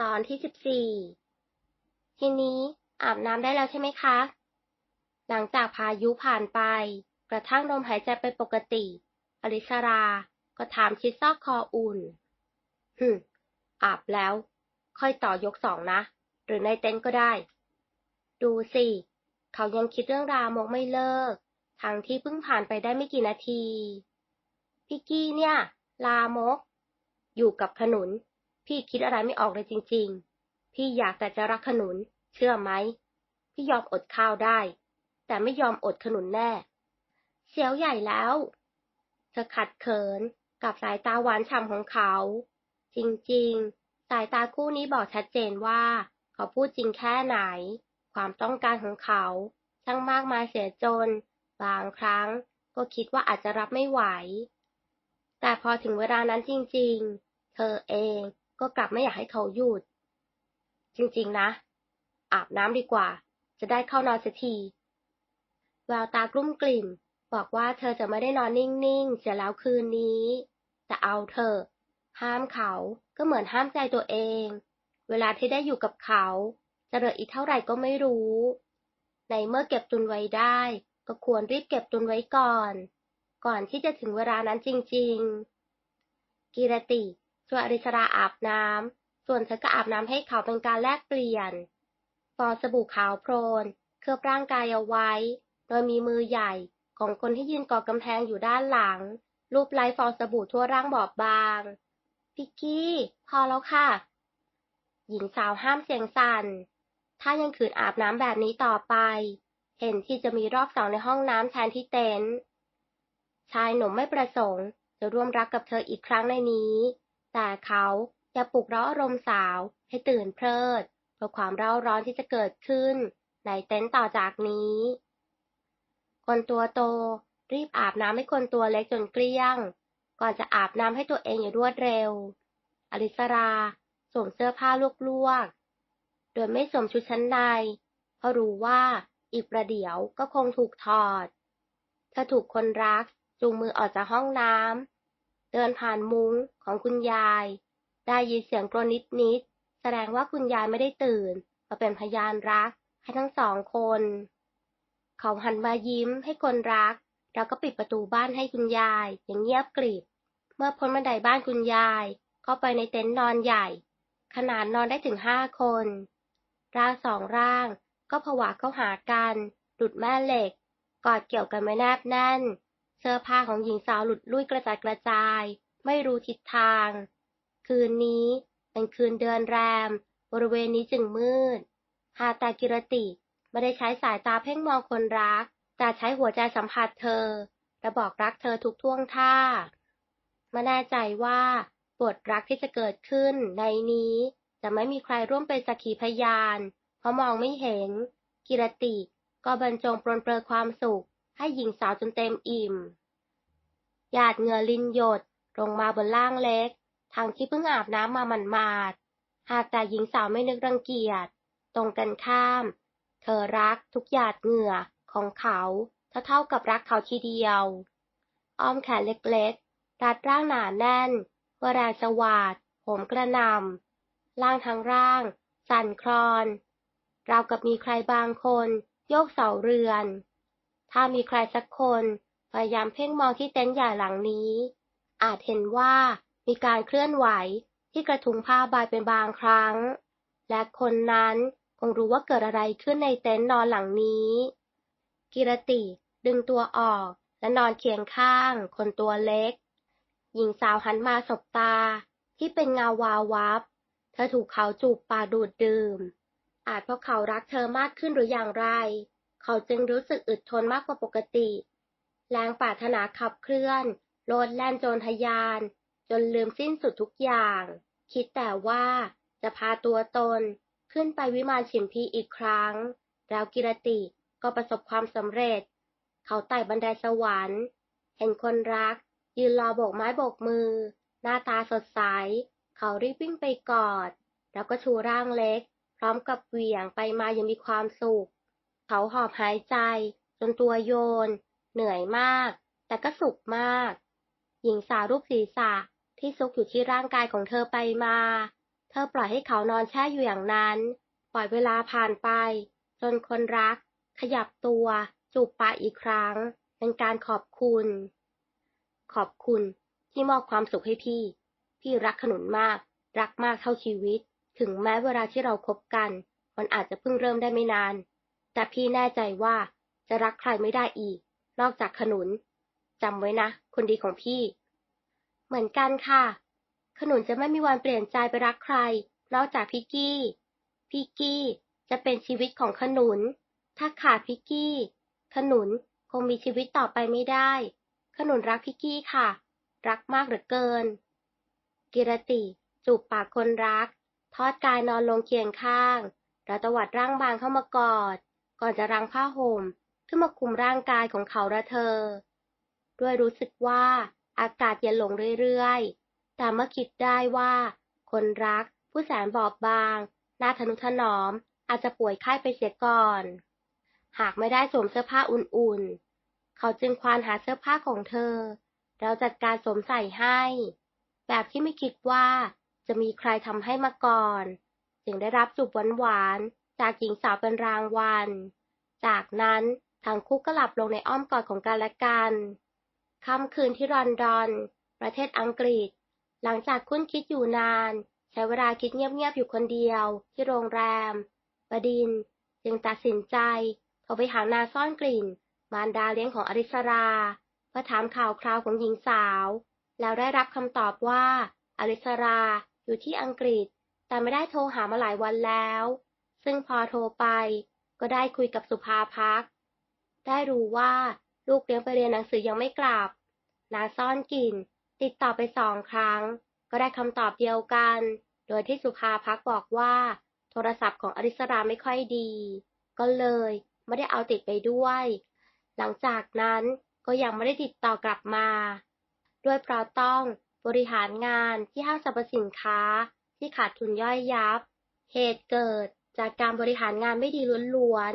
ตอนที่สิบสี่ ทีนี้อาบน้ำได้แล้วใช่ไหมคะ หลังจากพายุผ่านไป กระทั่งลมหายใจไปปกติ อลิสรา ก็ถามชิดซอกคออุ่น หึ อาบแล้ว ค่อยต่อยกสองนะ หรือในเต็นท์ก็ได้ ดูสิ เขายังคิดเรื่องรามกไม่เลิก ทั้งที่เพิ่งผ่านไปได้ไม่กี่นาทีพี่กี้เนี่ย ลามก อยู่กับขนุน พี่คิดอะไรไม่ออกเลยจริง ๆ พี่อยากแต่จะรักขนุน เชื่อไหม พี่ยอมอดข้าวได้ แต่ไม่ยอมอดขนุนแน่ เสียวใหญ่แล้ว เธอขัดเขินกับสายตาหวานฉ่ำของเขา จริงๆ สายตาคู่นี้บอกชัดเจนว่า เขาพูดจริงแค่ไหน ความต้องการของเขาช่างมากมายเสียจน บางครั้งก็คิดว่าอาจจะรับไม่ไหว แต่พอถึงเวลานั้นจริง ๆ เธอเอง ก็กลับไม่อยากให้เขาหยุด จริงๆนะ อาบน้ำดีกว่า จะได้เข้านอนสักทีแววตากลุ้มกลิ่ม บอกว่าเธอจะไม่ได้นอนนิ่งๆ เสียแล้วคืนนี้แต่เอาเธอ ห้ามเขาก็เหมือนห้ามใจตัวเอง เวลาที่ได้อยู่กับเขา จะเหลืออีกเท่าไหร่ก็ไม่รู้ ในเมื่อเก็บตุนไว้ได้ ก็ควรรีบเก็บตุนไว้ก่อน ก่อนที่จะถึงเวลานั้นจริง ๆกีรติ ช่วยอริสราอาบน้ำ ส่วนเธอก็อาบน้ำให้เขาเป็นการแลกเปลี่ยนฟองสบู่ขาวโพลน เคลือบร่างกายเอาไว้ โดยมีมือใหญ่ของคนที่ยืนเกาะกำแพงอยู่ด้านหลัง รูปไล้ฟองสบู่ทั่วร่างบอบบางพิกกี้ พอแล้วค่ะ หญิงสาวห้ามเสียงสั่น ถ้ายังขืนอาบน้ำแบบนี้ต่อไป เห็นที่จะมีรอบสองในห้องน้ำแทนที่เต็นท์ชายหนุ่มไม่ประสงค์จะร่วมรักกับเธออีกครั้งในนี้ แต่เขาจะปลุกเร้าอารมณ์สาวให้ตื่นเพลิดเพราะความเร่าร้อนที่จะเกิดขึ้นในเต็นท์ต่อจากนี้ คนตัวโตรีบอาบน้ำให้คนตัวเล็กจนเกลี้ยง ก่อนจะอาบน้ำให้ตัวเองอย่างรวดเร็ว อลิสราสวมเสื้อผ้าลวกๆ โดยไม่สวมชุดชั้นใน เพราะรู้ว่าอีกประเดี๋ยวก็คงถูกถอด เธอถูกคนรักจูงมือออกจากห้องน้ำ เดินผ่านมุ้งของคุณยาย ได้ยินเสียงกรนนิดๆแสดงว่าคุณยายไม่ได้ตื่นมาเป็นพยานรักให้ทั้งสองคน เขาหันมายิ้มให้คนรัก แล้วก็ปิดประตูบ้านให้คุณยาย อย่างเงียบกริบ เมื่อพ้นบันไดบ้านคุณยาย เข้าไปในเต็นท์นอนใหญ่ ขนาดนอนได้ถึงห้าคน ร่างสองร่าง ก็ผวาเข้าหากันดุดแม่เหล็ก กอดเกี่ยวกันไม่แนบแน่น เสื้อผ้าของหญิงสาวหลุดลุ่ยกระจัดกระจาย ไม่รู้ทิศทาง คืนนี้เป็นคืนเดือนแรม บริเวณนี้จึงมืด หาแต่กิรติไม่ได้ใช้สายตาเพ่งมองคนรัก แต่ใช้หัวใจสัมผัสเธอและบอกรักเธอทุกท่วงท่าม่แน่ใจว่าบทรักที่จะเกิดขึ้นในนี้จะไม่มีใครร่วมเป็นสักขีพยาน เพราะมองไม่เห็น กิรติก็บรรจงปรนเปรอความสุข ให้หญิงสาวจนเต็มอิ่ม หยาดเหงื่อลินหยดลงมาบนล่างเล็ก ทางที่เพิ่งอาบน้ำมาหมันมาดหากแต่หญิงสาวไม่นึกรังเกียจ ตรงกันข้าม เธอรักทุกหยาดเหงื่อของเขาเท่าเท่ากับรักเขาทีเดียว อ้อมแขนเล็กๆ รัดร่างหนาแน่นเวแรงสวาดโหมกระนำร่างทั้งร่าง สั่นคลอน ราวกับมีใครบางคน โยกเสาเรือน ถ้ามีใครสักคนพยายามเพ่งมองที่เต็นท์ใหญ่หลังนี้ อาจเห็นว่ามีการเคลื่อนไหวที่กระทุงผ้าใบเป็นบางครั้ง และคนนั้นคงรู้ว่าเกิดอะไรขึ้นในเต็นท์นอนหลังนี้ กิรติดึงตัวออกและนอนเคียงข้าง คนตัวเล็ก หญิงสาวหันมาสบตา ที่เป็นเงาวาววับ เธอถูกเขาจูบปาดูดดื่ม อาจเพราะเขารักเธอมากขึ้นหรืออย่างไร เขาจึงรู้สึกอึดทนมากกว่าปกติ แรงปรารถนาขับเคลื่อนโลดแล่นโจรทยาน จนลืมสิ้นสุดทุกอย่าง คิดแต่ว่าจะพาตัวตนขึ้นไปวิมานฉิมพีอีกครั้ง แล้วกิรติก็ประสบความสำเร็จ เขาไต่บันไดสวรรค์ เห็นคนรัก ยืนรอโบกไม้โบกมือ หน้าตาสดใส เขารีบวิ่งไปกอด แล้วก็ชูร่างเล็ก พร้อมกับเหวี่ยงไปมาอย่างมีความสุข เขาหอบหายใจ จนตัวโยน เหนื่อยมาก แต่ก็สุขมาก หญิงสาวรูปศีรษะที่ซุกอยู่ที่ร่างกายของเธอไปมา เธอปล่อยให้เขานอนแช่อยู่อย่างนั้น ปล่อยเวลาผ่านไป จนคนรัก ขยับตัว จูบปากอีกครั้ง เป็นการขอบคุณ ขอบคุณที่มอบความสุขให้พี่ พี่รักขนุนมาก รักมากเท่าชีวิต ถึงแม้เวลาที่เราคบกัน มันอาจจะเพิ่งเริ่มได้ไม่นาน แต่พี่แน่ใจว่าจะรักใครไม่ได้อีก นอกจากขนุนจำไว้นะ คนดีของพี่ เหมือนกันค่ะ ขนุนจะไม่มีวันเปลี่ยนใจไปรักใคร นอกจากพี่กี้ พี่กี้จะเป็นชีวิตของขนุน ถ้าขาดพี่กี้ ขนุนคงมีชีวิตต่อไปไม่ได้ ขนุนรักพี่กี้ค่ะ รักมากเหลือเกิน กิรติ จูบปากคนรัก ทอดกายนอนลงเคียงข้าง แล้วตวัดร่างบางเข้ามากอด ก่อนจะรังผ้าห่มขึ้นมาคุมร่างกายของเขาและเธอ ด้วยรู้สึกว่าอากาศเย็นลงเรื่อยๆ แต่เมื่อคิดได้ว่าคนรักผู้แสนบอบบางน่าทนุถนอมอาจจะป่วยไข้ไปเสียก่อน หากไม่ได้สวมเสื้อผ้าอุ่นๆ เขาจึงควานหาเสื้อผ้าของเธอ แล้วจัดการสวมใส่ให้ แบบที่ไม่คิดว่าจะมีใครทำให้มาก่อน จึงได้รับจูบหวานๆ จากหญิงสาวเป็นรางวัล จากนั้นทั้งคู่ก็หลับลงในอ้อมกอดของกันและกัน ค่ำคืนที่ลอนดอน ประเทศอังกฤษ หลังจากคุ้นคิดอยู่นาน ใช้เวลาคิดเงียบๆอยู่คนเดียว ที่โรงแรมบดิน จึงตัดสินใจโทรไปหานาซ่อนกลิ่น มารดาเลี้ยงของอริสราเพื่อถามข่าวคราวของหญิงสาว แล้วได้รับคำตอบว่าอริสราอยู่ที่อังกฤษ แต่ไม่ได้โทรหามาหลายวันแล้ว ซึ่งพอโทรไป ก็ได้คุยกับสุภาพัก ได้รู้ว่าลูกเลี้ยงไปเรียนหนังสือยังไม่กลับ นาซ่อนกลิ่น ติดต่อไปสองครั้ง ก็ได้คำตอบเดียวกัน โดยที่สุภาพักบอกว่า โทรศัพท์ของอริสราไม่ค่อยดี ก็เลยไม่ได้เอาติดไปด้วย หลังจากนั้นก็ยังไม่ได้ติดต่อกลับมา ด้วยเพราะต้องบริหารงานที่ห้างสรรพสินค้าที่ขาดทุนย่อยยับ เหตุเกิด จากการบริหารงานไม่ดีล้วน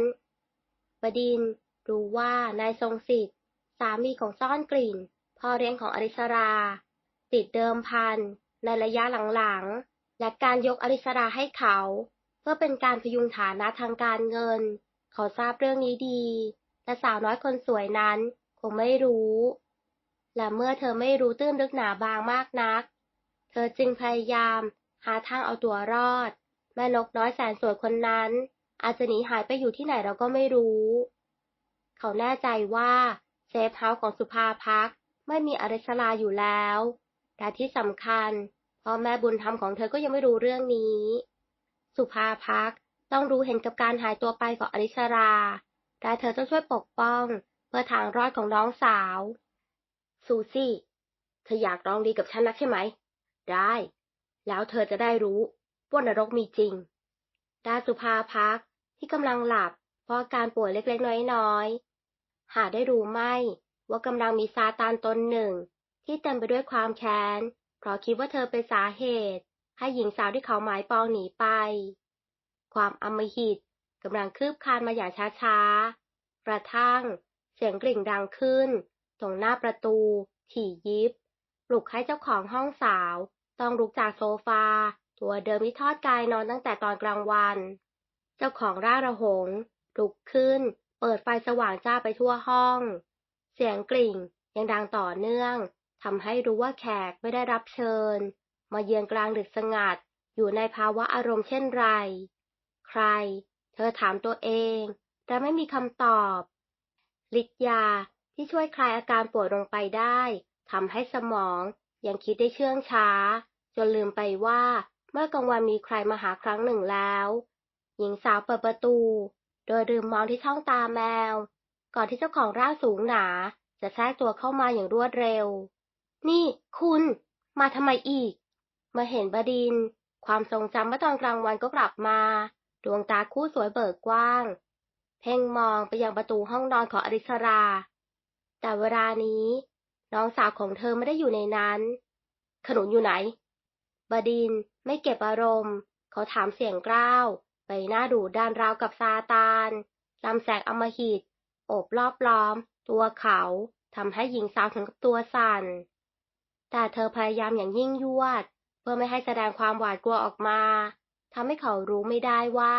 ๆบดินรู้ว่านายทรงสิทธิ์สามีของซ่อนกลิ่นพ่อเลี้ยงของอริสรา ติดเดิมพันในระยะหลังๆ และการยกอริสราให้เขา เพื่อเป็นการพยุงฐานะทางการเงิน เขาทราบเรื่องนี้ดี แต่สาวน้อยคนสวยนั้นคงไม่รู้ และเมื่อเธอไม่รู้ตื้นลึกหนาบางมากนัก เธอจึงพยายามหาทางเอาตัวรอด แม่นกน้อยแสนสวยคนนั้น อาจจะหนีหายไปอยู่ที่ไหนเราก็ไม่รู้ เขาแน่ใจว่าเซฟเฮาส์ของสุภาพักไม่มีอริสราอยู่แล้ว แต่ที่สำคัญพ่อแม่บุญธรรมของเธอก็ยังไม่รู้เรื่องนี้ สุภาพักต้องรู้เห็นกับการหายตัวไปของอริสรา แต่เธอต้องช่วยปกป้องเพื่อทางรอดของน้องสาว ซูซี่ เธออยากลองดีกับฉันนักใช่ไหม ได้ แล้วเธอจะได้รู้ ว่านรกมีจริง ดาสุภาพักที่กำลังหลับ เพราะอาการป่วยเล็กๆน้อยๆ หาได้รู้ไหมว่ากำลังมีซาตานตนหนึ่ง ที่เต็มไปด้วยความแค้น เพราะคิดว่าเธอเป็นสาเหตุ ให้หญิงสาวที่เขาหมายปองหนีไป ความอำมหิตกำลังคืบคลานมาอย่างช้าๆ กระทั่งเสียงกริ่งดังขึ้น ตรงหน้าประตู ถี่ยิบ ปลุกให้เจ้าของห้องสาว ต้องลุกจากโซฟา ตัวเดิมที่ทอดกายนอนตั้งแต่ตอนกลางวัน เจ้าของร่าระหงลุกขึ้น เปิดไฟสว่างจ้าไปทั่วห้อง เสียงกริ่งยังดังต่อเนื่องทำให้รู้ว่าแขกไม่ได้รับเชิญ มาเยือนกลางดึกสงัด อยู่ในภาวะอารมณ์เช่นไร ใคร เธอถามตัวเอง แต่ไม่มีคำตอบ ฤทธิ์ยาที่ช่วยคลายอาการปวดลงไปได้ทำให้สมองยังคิดได้เชื่องช้า จนลืมไปว่า เมื่อกลางวันมีใครมาหาครั้งหนึ่งแล้ว หญิงสาวเปิดประตู โดยลืมมองที่ช่องตาแมว ก่อนที่เจ้าของร่างสูงหนา จะแทรกตัวเข้ามาอย่างรวดเร็ว นี่คุณ มาทำไมอีก เมื่อเห็นบดิน ความทรงจำเมื่อตอนกลางวันก็กลับมา ดวงตาคู่สวยเบิกกว้าง เพ่งมองไปยังประตูห้องนอนของอริสรา แต่เวลานี้ น้องสาวของเธอไม่ได้อยู่ในนั้น ขนุนอยู่ไหน บดินไม่เก็บอารมณ์ เขาถามเสียงกล้าว ไปหน้าดูด้านราวกับซาตานลำแสงอมหิต โอบรอบล้อม ตัวเขาทำให้หญิงสาวถึงกับตัวสั่น แต่เธอพยายามอย่างยิ่งยวด เพื่อไม่ให้แสดงความหวาดกลัวออกมาทำให้เขารู้ไม่ได้ว่า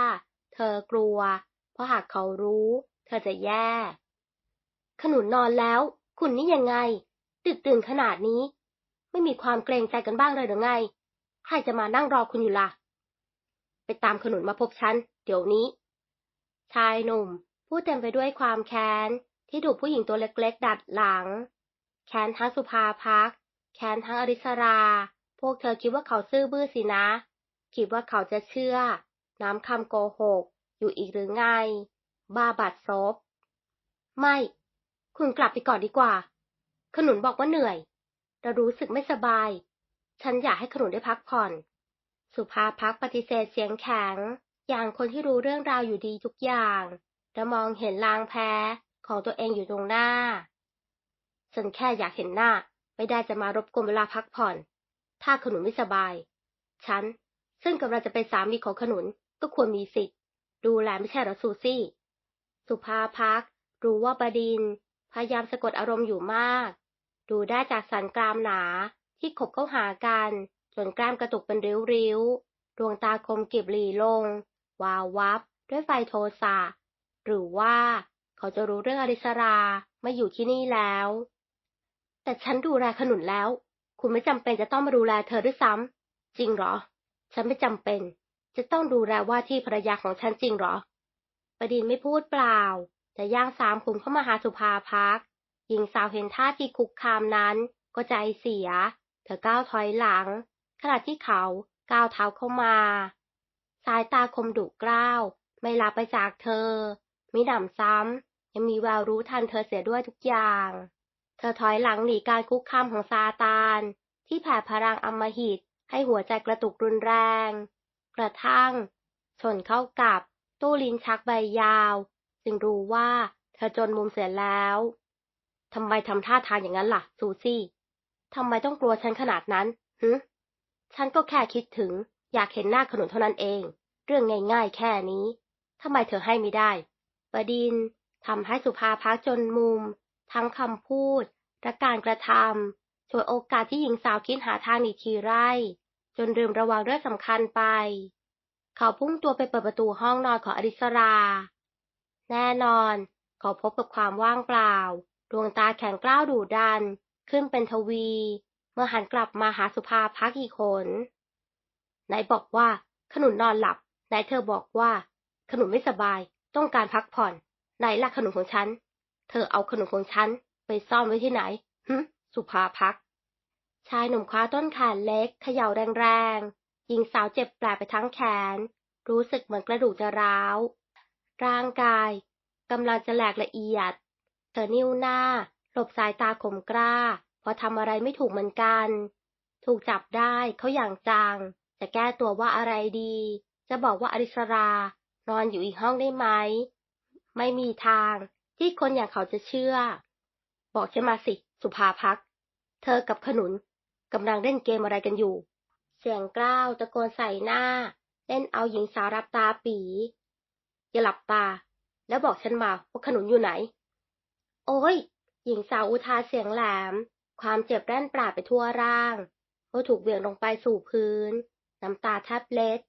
เธอกลัว เพราะหากเขารู้ เธอจะแย่ ขนุนนอนแล้ว คุณนี่ยังไง ดึกตื่นขนาดนี้ ไม่มีความเกรงใจกันบ้างเลยหรือไง ใครจะมานั่งรอคุณอยู่ล่ะ ไปตามขนุนมาพบฉัน เดี๋ยวนี้ ชายหนุ่มพูดเต็มไปด้วยความแค้น ที่ถูกผู้หญิงตัวเล็กๆ ดัดหลัง แค้นทั้งสุภาพัก แค้นทั้งอริสรา พวกเธอคิดว่าเขาซื่อบื้อสินะ คิดว่าเขาจะเชื่อ น้ำคำโกหก อยู่อีกหรือไง บ้าบัดซบ ไม่ คุณกลับไปก่อนดีกว่า ขนุนบอกว่าเหนื่อยเรารู้สึกไม่สบาย ฉันอยากให้ขนุนได้พักผ่อน สุภาพักปฏิเสธเสียงแข็ง อย่างคนที่รู้เรื่องราวอยู่ดีทุกอย่างและมองเห็นลางแพ้ของตัวเองอยู่ตรงหน้า ฉันแค่อยากเห็นหน้า ไม่ได้จะมารบกวนเวลาพักผ่อน ถ้าขนุนไม่สบาย ฉัน ซึ่งกำลังจะเป็นสามีของขนุนก็ควรมีสิทธิ์ ดูแลไม่ใช่หรอซูซี่ สุภาพักรู้ว่าบดินพยายามสะกดอารมณ์อยู่มาก ดูได้จากสันกรามหนา ที่ขบเข้าหากันจนกล้ามกระตุกเป็นริ้วๆ ดวงตาคมกริบหลีลง วาววับด้วยไฟโทสะ หรือว่าเขาจะรู้เรื่องอริสราไม่อยู่ที่นี่แล้ว แต่ฉันดูแลขนุนแล้ว คุณไม่จำเป็นจะต้องมาดูแลเธอด้วยซ้ำจริงเหรอ ฉันไม่จำเป็น จะต้องดูแลว่าที่ภรรยาของฉันจริงเหรอประดินไม่พูดเปล่า แต่ย่างสามคุมเข้ามาหาสุภาพักหญิงสาวเห็นท่าทีคุกคามนั้น ก็ใจเสีย เธอก้าวถอยหลัง ขณะที่เขาก้าวเท้าเข้ามา สายตาคมดุกล้าว ไม่ลาไปจากเธอมิหนำซ้ำ ยังมีแววรู้ทันเธอเสียด้วยทุกอย่าง เธอถอยหลังหนีการคุกคามของซาตาน ที่แผ่พลังอมหิตให้หัวใจกระตุกรุนแรง กระทั่ง ชนเข้ากับตู้ลิ้นชักใบยาว จึงรู้ว่าเธอจนมุมเสียแล้วทำไมทำท่าทางอย่างนั้นล่ะ ซูซี่ ทำไมต้องกลัวฉันขนาดนั้นฮึฉันก็แค่คิดถึง อยากเห็นหน้าขนุนเท่านั้นเอง เรื่องง่ายๆแค่นี้ทำไมเธอให้ไม่ได้บดินทำให้สุภาพักจนมุม ทั้งคำพูดและการกระทำช่วยโอกาสที่หญิงสาวคิดหาทางหนีทีไร่ จนลืมระวังเรื่องสำคัญไป เขาพุ่งตัวไปเปิดประตูห้องนอนของอริสรา แน่นอน เขาพบกับความว่างเปล่า ดวงตาแข็งกล้าวดุดัน ขึ้นเป็นทวี เมื่อหันกลับมาหาสุภาพักอีกคนไหนบอกว่าขนุนนอนหลับไหนเธอบอกว่า ขนุนไม่สบาย ต้องการพักผ่อนไหนล่ะขนุนของฉัน เธอเอาขนุนของฉัน ไปซ่อนไว้ที่ไหนฮึสุภาพัก ชายหนุ่มคว้าต้นแขนเล็กเขย่าแรงๆหญิงสาวเจ็บแปลไปทั้งแขน รู้สึกเหมือนกระดูกจะร้าว ร่างกายกำลังจะแหลกละเอียด เธอนิ้วหน้า หลบสายตาข่มกล้า เพราะทำอะไรไม่ถูกเหมือนกัน ถูกจับได้เขาอย่างจัง จะแก้ตัวว่าอะไรดี จะบอกว่าอริสรานอนอยู่อีกห้องได้ไหม ไม่มีทางที่คนอย่างเขาจะเชื่อ บอกฉันมาสิ สุภาพัก เธอกับขนุนกำลังเล่นเกมอะไรกันอยู่ เสียงกล้าวตะโกนใส่หน้า เล่นเอาหญิงสาวรับตาปี อย่าหลับตา แล้วบอกฉันมาว่าขนุนอยู่ไหน โอ้ย หญิงสาวอุทาเสียงแหลม ความเจ็บแร่นปราดไปทั่วร่างเมื่อถูกเบี่ยงลงไปสู่พื้น น้ำตาแทบเล็ด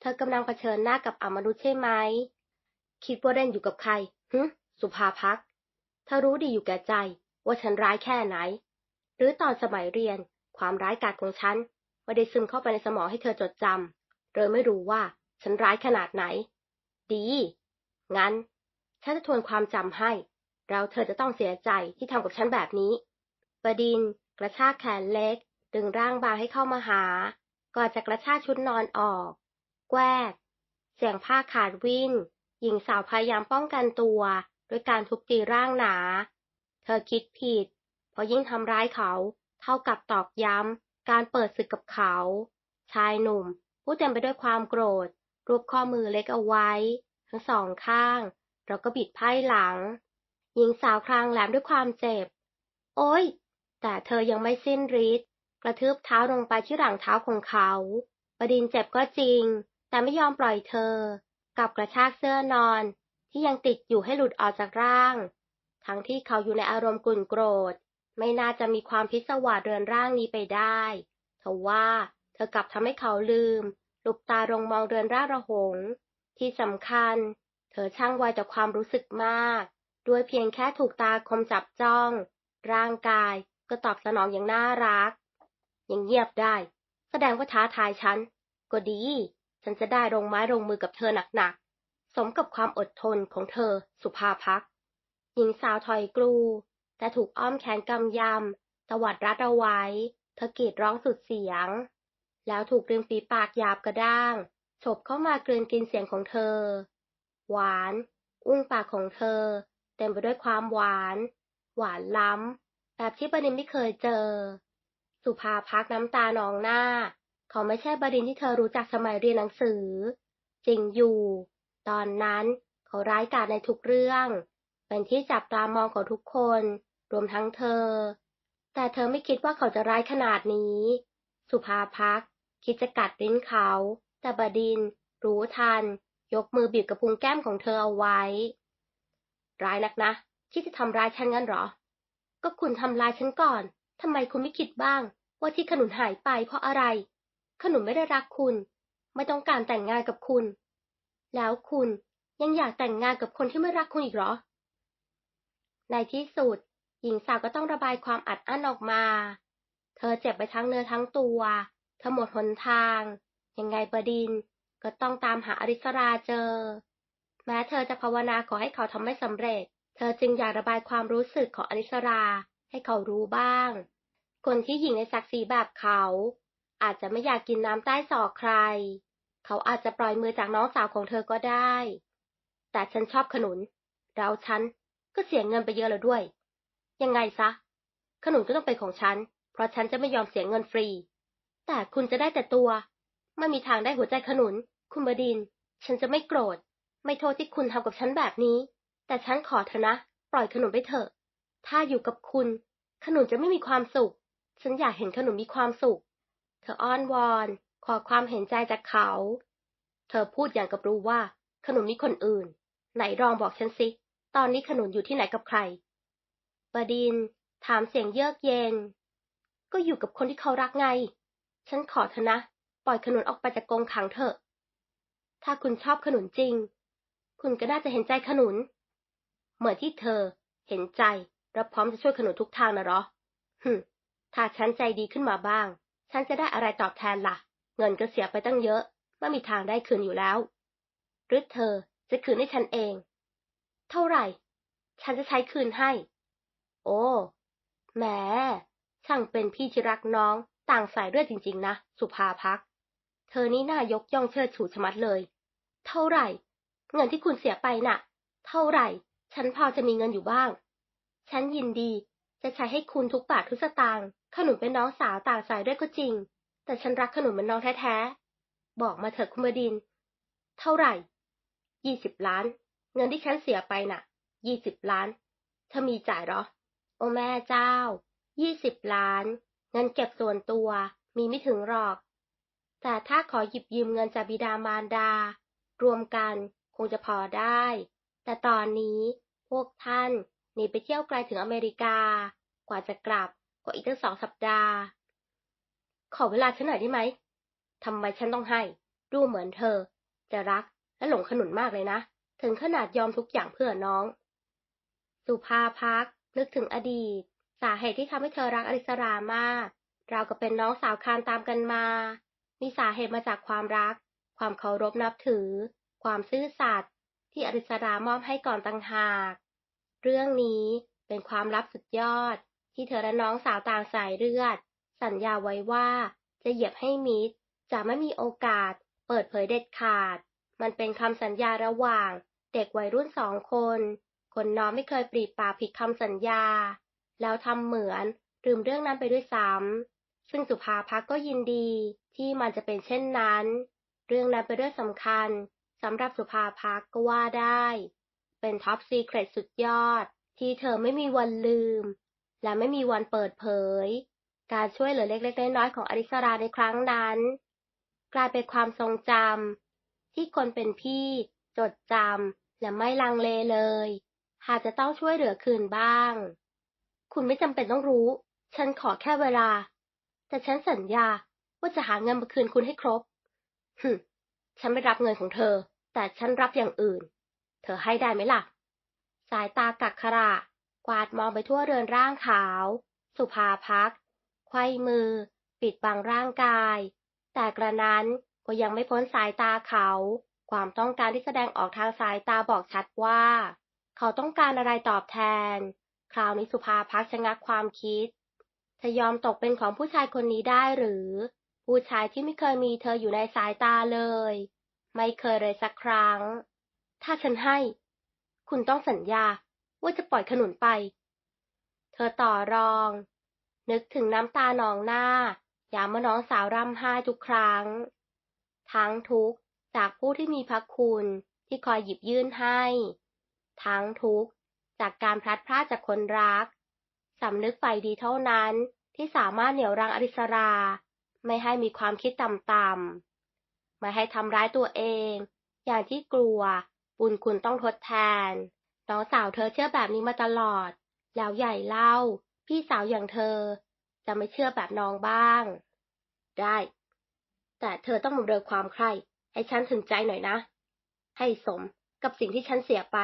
เธอกำลังเผชิญหน้ากับอมนุษย์ใช่ไหม คิดว่าเล่นอยู่กับใครฮึสุภาพักเธอรู้ดีอยู่แก่ใจว่าฉันร้ายแค่ไหน หรือตอนสมัยเรียน ความร้ายกาจของฉันไม่ได้ซึมเข้าไปในสมองให้เธอจดจำเลยไม่รู้ว่าฉันร้ายขนาดไหน ดี งั้น ฉันจะทวนความจำให้ เราเธอจะต้องเสียใจที่ทำกับฉันแบบนี้บดินกระชากแขนเล็ก ดึงร่างบางให้เข้ามาหา ก่อนจะกระชากชุดนอนออก แกวก เสียงผ้าขาดวิ่นหญิงสาวพยายามป้องกันตัวด้วยการทุบตีร่างหนา เธอคิดผิด เพราะยิ่งทำร้ายเขาเท่ากับตอกย้ำการเปิดศึกกับเขา ชายหนุ่ม ผู้เต็มไปด้วยความโกรธ รูปข้อมือเล็กเอาไว้ ทั้งสองข้างแล้วก็บิดไพ่หลัง หญิงสาวครางแหลมด้วยความเจ็บ โอ๊ยแต่เธอยังไม่สิ้นฤทธิ์กระทืบเท้าลงไปที่หลังเท้าของเขาบดินเจ็บก็จริง แต่ไม่ยอมปล่อยเธอ กับกระชากเสื้อนอน ที่ยังติดอยู่ให้หลุดออกจากร่าง ทั้งที่เขาอยู่ในอารมณ์กุ่นโกรธ ไม่น่าจะมีความพิศวาสเรือนร่างนี้ไปได้ทว่า เธอกลับทำให้เขาลืมลุบตาลงมองเรือนร่างระหง ที่สำคัญ เธอช่างไวต่อความรู้สึกมาก ด้วยเพียงแค่ถูกตาคมจับจ้อง ร่างกายก็ตอบสนองอย่างน่ารัก อย่างเงียบได้ แสดงว่าท้าทายฉัน ก็ดี ฉันจะได้ลงไม้ลงมือกับเธอหนักๆ สมกับความอดทนของเธอสุภาพัก หญิงสาวถอยกลู แต่ถูกอ้อมแขนกำยำ ตวัดรัดเอาไว้ เธอกรีดร้องสุดเสียง แล้วถูกริมฝีปากหยาบกระด้างฉบเข้ามากลืนกินเสียงของเธอ หวาน อุ้งปากของเธอ ต็มไปด้วยความหวาน หวานล้ำแบบที่บดินไม่เคยเจอ สุภาพักน้ำตานองหน้า เขาไม่ใช่บดินที่เธอรู้จักสมัยเรียนหนังสือ จริงอยู่ ตอนนั้นเขาร้ายกาจในทุกเรื่อง เป็นที่จับตามองของทุกคน รวมทั้งเธอ แต่เธอไม่คิดว่าเขาจะร้ายขนาดนี้ สุภาพักคิดจะกัดลิ้นเขา แต่บดิน รู้ทัน ยกมือบีบกระพุ้งแก้มของเธอเอาไว้ ร้ายนักนะคิดจะทำร้ายฉันงั้นหรอ ก็คุณทำร้ายฉันก่อนทำไมคุณไม่คิดบ้าง ว่าที่ขนุนหายไปเพราะอะไร ขนุนไม่ได้รักคุณ ไม่ต้องการแต่งงานกับคุณ แล้วคุณยังอยากแต่งงานกับคนที่ไม่รักคุณอีกหรอ ในที่สุด หญิงสาวก็ต้องระบายความอัดอั้นออกมา เธอเจ็บไปทั้งเนื้อทั้งตัว เธอหมดหนทาง ยังไงบดินก็ต้องตามหาอริสราเจอ แม้เธอจะภาวนาขอให้เขาทำไม่สำเร็จ เธอจึงอยากระบายความรู้สึกของอริสรา ให้เขารู้บ้าง คนที่หญิงในศักดิ์ศรีแบบเขา อาจจะไม่อยากกินน้ำใต้ศอกใคร เขาอาจจะปล่อยมือจากน้องสาวของเธอก็ได้ แต่ฉันชอบขนุน เราฉันก็เสียเงินไปเยอะแล้วด้วย ยังไงซะ ขนุนก็ต้องเป็นของฉัน เพราะฉันจะไม่ยอมเสียเงินฟรี แต่คุณจะได้แต่ตัว ไม่มีทางได้หัวใจขนุน คุณบดิน ฉันจะไม่โกรธ ไม่โทษที่คุณทำกับฉันแบบนี้ แต่ฉันขอเถอะนะ ปล่อยขนุนไปเถอะ ถ้าอยู่กับคุณ ขนุนจะไม่มีความสุข ฉันอยากเห็นขนุนมีความสุข เธออ้อนวอน ขอความเห็นใจจากเขา เธอพูดอย่างกับรู้ว่า ขนุนมีคนอื่น ไหนลองบอกฉันสิ ตอนนี้ขนุนอยู่ที่ไหนกับใคร บดิน ถามเสียงเยือกเย็น ก็อยู่กับคนที่เขารักไง ฉันขอเถอะนะ ปล่อยขนุนออกไปจากกรงขังเถอะ ถ้าคุณชอบขนุนจริง คุณก็น่าจะเห็นใจขนุน เหมือนที่เธอ เห็นใจและพร้อมจะช่วยขนุนทุกทางนะหรอหึถ้าฉันใจดีขึ้นมาบ้าง ฉันจะได้อะไรตอบแทนละ่ะ เงินก็เสียไปตั้งเยอะไม่มีทางได้คืนอยู่แล้ว หรือเธอจะคืนให้ฉันเอง เท่าไหร่ ฉันจะใช้คืนให้ โอ้แหมช่างเป็นพี่ที่รักน้องต่างสายเลือดจริง ๆ นะ สุภาพัก เธอนี่น่ายกย่องเชิดชูชะมัดเลย เท่าไหร่ เงินที่คุณเสียไปน่ะ เท่าไหร่ ฉันพอจะมีเงินอยู่บ้าง ฉันยินดีจะใช้ให้คุณทุกบาททุกสตางค์ ขนุนเป็นน้องสาวต่างสายด้วยก็จริง แต่ฉันรักขนุนเหมือนน้องแท้ๆ บอกมาเถอะคุณบดิน เท่าไหร่ ยี่สิบล้าน เงินที่ฉันเสียไปน่ะ ยี่สิบล้าน เธอมีจ่ายหรอ โอ้แม่เจ้า ยี่สิบล้าน เงินเก็บส่วนตัว มีไม่ถึงหรอก แต่ถ้าขอหยิบยืมเงินจากบิดามารดา รวมกัน คงจะพอได้ แต่ตอนนี้พวกท่านหนีไปเที่ยวไกลถึงอเมริกา กว่าจะกลับก็อีกตั้งสองสัปดาห์ ขอเวลาฉันหน่อยได้ไหมทำไมฉันต้องให้ ดูเหมือนเธอ จะรักและหลงขนุนมากเลยนะ ถึงขนาดยอมทุกอย่างเพื่อน้อง สุภาพักนึกถึงอดีต สาเหตุที่ทำให้เธอรักอริสรามาก เราก็เป็นน้องสาวคานตามกันมา มีสาเหตุมาจากความรัก ความเคารพนับถือ ความซื่อสัตย์ที่อริสรามอบให้ก่อนต่างหาก เรื่องนี้เป็นความลับสุดยอดที่เธอและน้องสาวต่างสายเลือด สัญญาไว้ว่าจะเหยียบให้มิดจะไม่มีโอกาสเปิดเผยเด็ดขาด มันเป็นคำสัญญาระหว่างเด็กวัยรุ่นสองคน คนน้องไม่เคยปรีปากผิดคำสัญญา แล้วทำเหมือนลืมเรื่องนั้นไปด้วยซ้ำซึ่งสุภาพักก็ยินดีที่มันจะเป็นเช่นนั้น เรื่องนั้นเป็นเรื่องสำคัญ สำหรับสุภาพักก็ว่าได้ เป็นท็อปซีเครตสุดยอด ที่เธอไม่มีวันลืม และไม่มีวันเปิดเผย การช่วยเหลือเล็กๆน้อยๆของอริสราในครั้งนั้น กลายเป็นความทรงจำที่คนเป็นพี่ จดจำและไม่ลังเลเลย หากจะต้องช่วยเหลือคืนบ้าง คุณไม่จำเป็นต้องรู้ ฉันขอแค่เวลา แต่ฉันสัญญาว่าจะหาเงินมาคืนคุณให้ครบ หึ ฉันไม่รับเงินของเธอ แต่ฉันรับอย่างอื่น เธอให้ได้ไหมล่ะ สายตากักขระ กวาดมองไปทั่วเรือนร่างขาว สุภาพักไขว้มือ ปิดบังร่างกาย แต่กระนั้นก็ยังไม่พ้นสายตาเขา ความต้องการที่แสดงออกทางสายตาบอกชัดว่า เขาต้องการอะไรตอบแทน คราวนี้สุภาพักชะงักความคิดเธอยอมตกเป็นของผู้ชายคนนี้ได้หรือ ผู้ชายที่ไม่เคยมีเธออยู่ในสายตาเลย ไม่เคยเลยสักครั้ง ถ้าฉันให้ คุณต้องสัญญาว่าจะปล่อยขนุนไป เธอต่อรอง นึกถึงน้ำตาหนองหน้า ยามเมื่อน้องสาวร่ำไห้ทุกครั้ง ทั้งทุกจากผู้ที่มีพระคุณที่คอยหยิบยื่นให้ ทั้งทุกจากการพลัดพรากจากคนรัก สำนึกไฟดีเท่านั้นที่สามารถเหนี่ยวรังอริสรา ไม่ให้มีความคิดต่ำๆ ไม่ให้ทำร้ายตัวเอง อย่างที่กลัว บุญคุณต้องทดแทน น้องสาวเธอเชื่อแบบนี้มาตลอด แล้วใหญ่เล่า พี่สาวอย่างเธอ จะไม่เชื่อแบบน้องบ้าง ได้ แต่เธอต้องบำเรอความใคร่ให้ฉันถึงใจหน่อยนะ ให้สมกับสิ่งที่ฉันเสียไป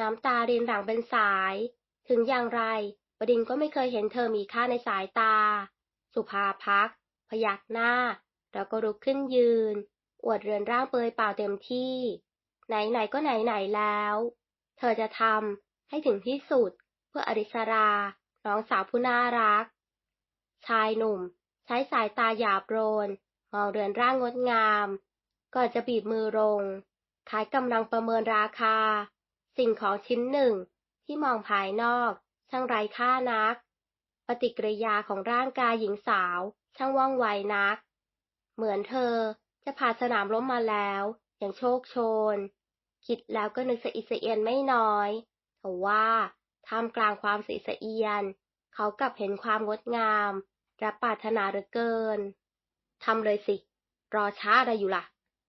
น้ำตาเรินหลังเป็นสาย ถึงอย่างไรบดินก็ไม่เคยเห็นเธอมีค่าในสายตา สุภาพัก พยักหน้า แล้วก็ลุกขึ้นยืน อวดเรือนร่างเปลือยเปล่าเต็มที่ ไหนๆก็ไหนๆแล้ว เธอจะทำให้ถึงที่สุดเพื่ออริสรา น้องสาวผู้น่ารัก ชายหนุ่ม ใช้สายตาหยาบโรนมองเรือนร่างงดงาม ก่อนจะบีบมือลงคล้ายกำลังประเมินราคา สิ่งของชิ้นหนึ่งที่มองภายนอกช่างไร้ค่านัก ปฏิกิริยาของร่างกายหญิงสาวช่างว่องไวนัก เหมือนเธอจะผ่านสนามล้มมาแล้ว อย่างโชคโชน คิดแล้วก็นึกสะอิดสะเอียนไม่น้อยแต่ว่าท่ามกลางความสะอิดสะเอียน เขากลับเห็นความงดงามระปรารถนาเหลือเกินทำเลยสิ รอช้าอะไรอยู่ล่ะ